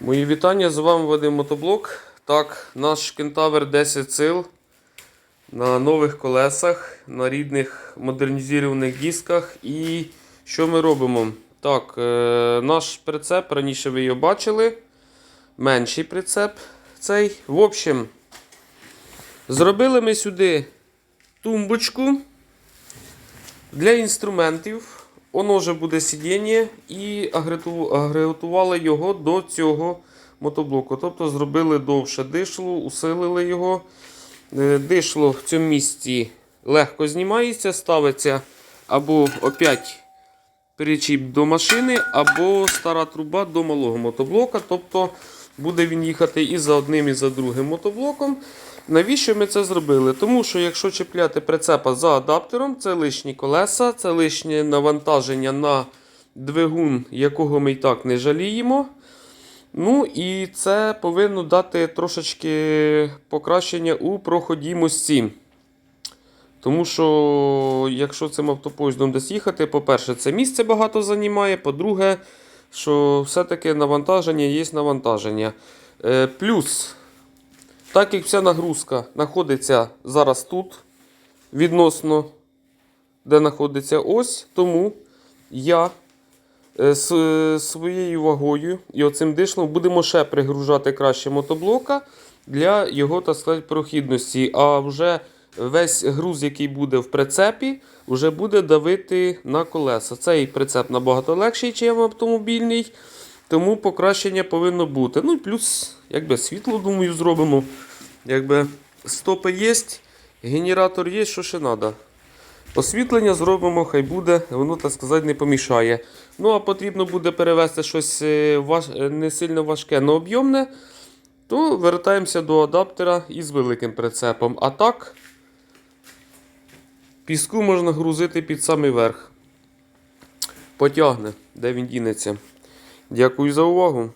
Мої вітання, з вами Вадим Мотоблок. Так, наш кентавр 10 сил на нових колесах, на рідних модернізованих дисках. І що ми робимо? Так, е, наш прицеп, раніше ви його бачили. Менший прицеп цей. В общем, зробили ми сюди тумбочку для інструментів. Воно вже буде сидіння і агрегатували його до цього мотоблоку. Тобто зробили довше дишло, усилили його. Е, Дишло в цьому місці легко знімається, ставиться або опять перечіп до машини, або стара труба до малого мотоблока. Тобто буде він їхати і за одним, і за другим мотоблоком. Навіщо ми це зробили? Тому що якщо чіпляти прицепа за адаптером, це лишні колеса, це лишнє навантаження на двигун, якого ми і так не жаліємо. Ну і це повинно дати трошечки покращення у проходімості. Тому що, якщо цим автопоїздом десь їхати, по-перше, це місце багато займає. По-друге, що все-таки навантаження є навантаження. Е, плюс, так як вся нагрузка знаходиться зараз тут, відносно, де знаходиться ось, тому я з е, своєю вагою і оцим дишлом будемо ще пригружати краще мотоблока для його, так сказати, прохідності. А вже весь груз, який буде в прицепі, вже буде давити на колеса. Цей прицеп набагато легший, ніж автомобільний, тому покращення повинно бути. Ну і плюс, якби світло, думаю, зробимо. Якби стопи є, генератор є, що ще треба. Освітлення зробимо, хай буде, воно, так сказати, не помішає. Ну, а потрібно буде перевести щось е, важ... е, не сильно важке, але об'ємне, то вертаємося до адаптера із великим прицепом. А так, піску можна грузити під самий верх. Потягне, де він дінеться. Дякую за увагу.